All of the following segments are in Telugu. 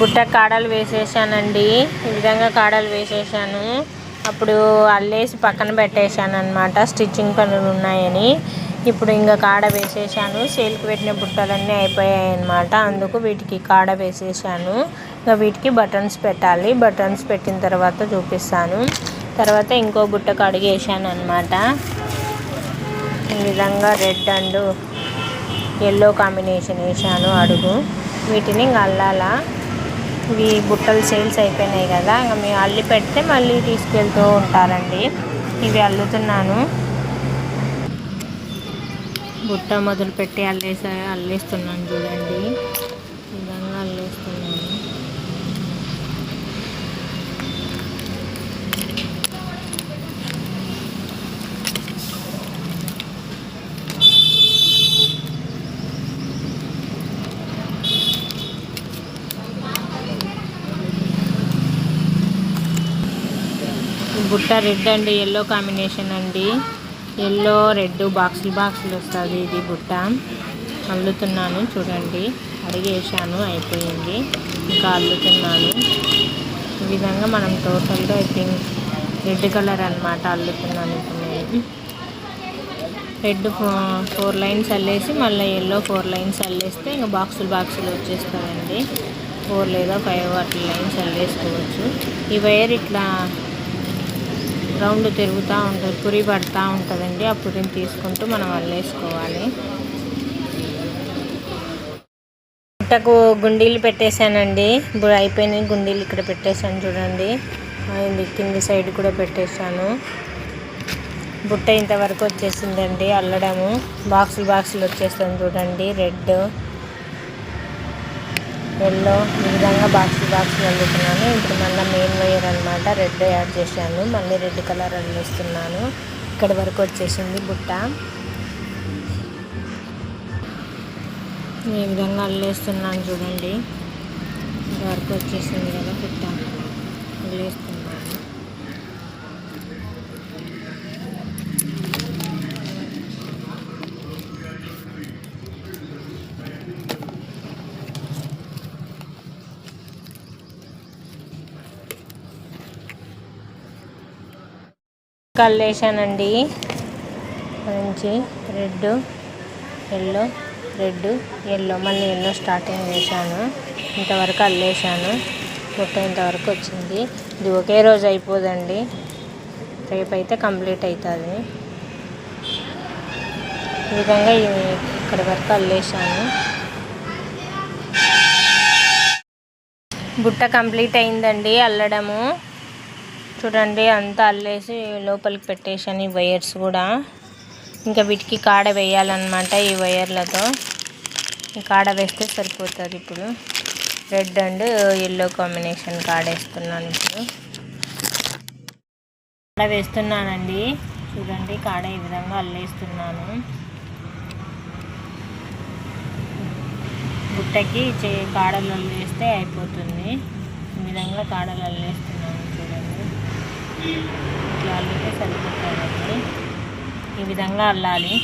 బుట్ట కాడలు వేసేసానండి. ఈ విధంగా కాడలు వేసేసాను. అప్పుడు అల్లేసి పక్కన పెట్టేశాను అనమాట స్టిచ్చింగ్ పనులు ఉన్నాయని. ఇప్పుడు ఇంకా కాడ వేసేసాను. సేల్కి పెట్టిన బుట్టలన్నీ అయిపోయాయి అనమాట అందుకు వీటికి కాడ వేసేసాను. ఇంకా వీటికి బటన్స్ పెట్టాలి. బటన్స్ పెట్టిన తర్వాత చూపిస్తాను. తర్వాత ఇంకో బుట్ట కడిగేసాను అనమాట ఈ విధంగా రెడ్ అండ్ ఎల్లో కాంబినేషన్ వేసాను అడుగు. వీటిని ఇంకా అల్లాలా. ఇవి బుట్టలు సేల్స్ అయిపోయినాయి కదా ఇంకా మేము అల్లి పెడితే మళ్ళీ తీసుకెళ్తూ ఉంటారండి. ఇవి అల్లుతున్నాను. బుట్ట మొదలుపెట్టి అల్లేసా అల్లేస్తున్నాను చూడండి ఈ విధంగా అల్లేస్తున్నాను ఈ బుట్ట రెడ్ అండ్ ఎల్లో కాంబినేషన్ అండి. ఎల్లో రెడ్ బాక్సులు బాక్సులు వస్తుంది ఇది బుట్ట. అల్లుతున్నాను చూడండి. అడిగేసాను అయిపోయింది. ఇంకా అల్లుతున్నాను. ఈ విధంగా మనం టోటల్గా ఐ థింక్ రెడ్ కలర్ అన్నమాట అల్లుతున్నాను ఇప్పుడు నేను. రెడ్ ఫోర్ లైన్స్ అల్లేసి మళ్ళీ ఎల్లో ఫోర్ లైన్స్ అల్లేస్తే ఇంకా బాక్సులు బాక్సులు వచ్చేస్తాయండి. ఫోర్ లేదా ఫైవ్ అట్లా లైన్స్ అల్లేసుకోవచ్చు. ఈ వైర్ ఇట్లా రౌండ్ తిరుగుతూ ఉంటుంది పురి పడుతూ ఉంటుందండి. ఆ పురిని తీసుకుంటూ మనం అల్లేసుకోవాలి. బుట్టకు గుండీలు పెట్టేశానండి. ఇప్పుడు అయిపోయినాయి గుండీలు ఇక్కడ పెట్టేశాను చూడండి. అయింది కింది సైడ్ కూడా పెట్టేశాను. బుట్ట ఇంతవరకు వచ్చేసిందండి అల్లడము. బాక్సులు బాక్సులు వచ్చేస్తాను చూడండి రెడ్ ఎల్లో ఈ విధంగా బాక్స్ బాక్స్ అల్లుతున్నాను ఇప్పుడు మళ్ళీ మెయిన్ వైర్ అనమాట రెడ్ యాడ్ చేశాను. మళ్ళీ రెడ్ కలర్ అల్లిస్తున్నాను. ఇక్కడ వరకు వచ్చేసింది బుట్ట. ఈ విధంగా అల్లేస్తున్నాను చూడండి. ఇక్కడ వరకు వచ్చేసింది కదా బుట్ట. అల్లేస్తున్నాను కల్లేసానండి మంచి రెడ్ ఎల్లో రెడ్ ఎల్లో. మళ్ళీ ఎల్లో స్టార్టింగ్ వేసాను ఇంతవరకు అల్లేసాను బుట్ట ఇంతవరకు వచ్చింది. ఇది ఒకే రోజు అయిపోదండి. రేపు అయితే కంప్లీట్ అవుతుంది ఈ విధంగా ఇక్కడి వరకు అల్లేసాను బుట్ట కంప్లీట్ అయిందండి అల్లడము. చూడండి అంతా అల్లేసి లోపలికి పెట్టేసాను ఈ వైర్స్ కూడా. ఇంకా వీటికి కాడ వేయాలన్నమాట ఈ వైర్లతో. కాడ వేస్తే సరిపోతుంది ఇప్పుడు. రెడ్ అండ్ ఎల్లో కాంబినేషన్ కాడ వేస్తున్నాను ఇప్పుడు. కాడ వేస్తున్నానండి. చూడండి కాడ ఈ విధంగా అల్లేస్తున్నాను. బుట్టకి చే కాడలు అల్లేస్తే అయిపోతుంది. ఈ విధంగా కాడలు అల్లేస్తున్నాను. ఇట్లా అల్లితే సరిపోతుంది ఈ విధంగా అల్లాలి.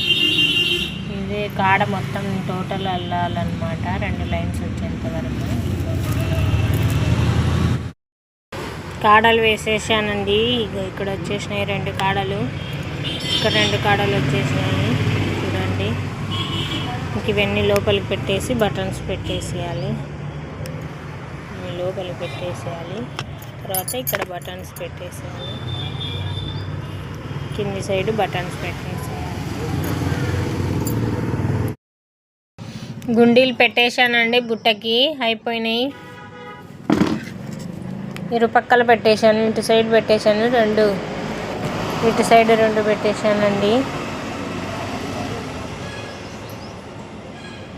ఇది కాడ మొత్తం టోటల్ అల్లాలన్నమాట. రెండు లైన్స్ వచ్చేంత వరకు. కాడలు వేసేసానండి. ఇక ఇక్కడ వచ్చేసినాయి రెండు కాడలు. ఇక్కడ రెండు కాడలు వచ్చేసినాయి. చూడండి. ఇంక ఇవన్నీ లోపలికి పెట్టేసి బటన్స్ పెట్టేసేయాలి. లోపలికి పెట్టేసేయాలి. తర్వాత ఇక్కడ బటన్స్ పెట్టేసేయాలి. కింది సైడ్ బటన్స్ పెట్టేసేయాలి. గుండీలు పెట్టేశానండి బుట్టకి అయిపోయినాయి. ఇరుపక్కల పెట్టేశాను ఇటు సైడ్ పెట్టేశాను రెండు. ఇటు సైడ్ రెండు పెట్టేశానండి.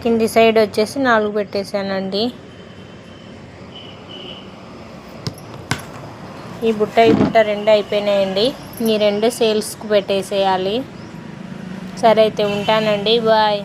కింది సైడ్ వచ్చేసి నాలుగు పెట్టేశానండి. ఈ బుట్ట ఈ బుట్ట రెండు అయిపోయినాయండి. ఈ రెండు సేల్స్కు పెట్టేసేయాలి. సరే అయితే ఉంటానండి. బాయ్.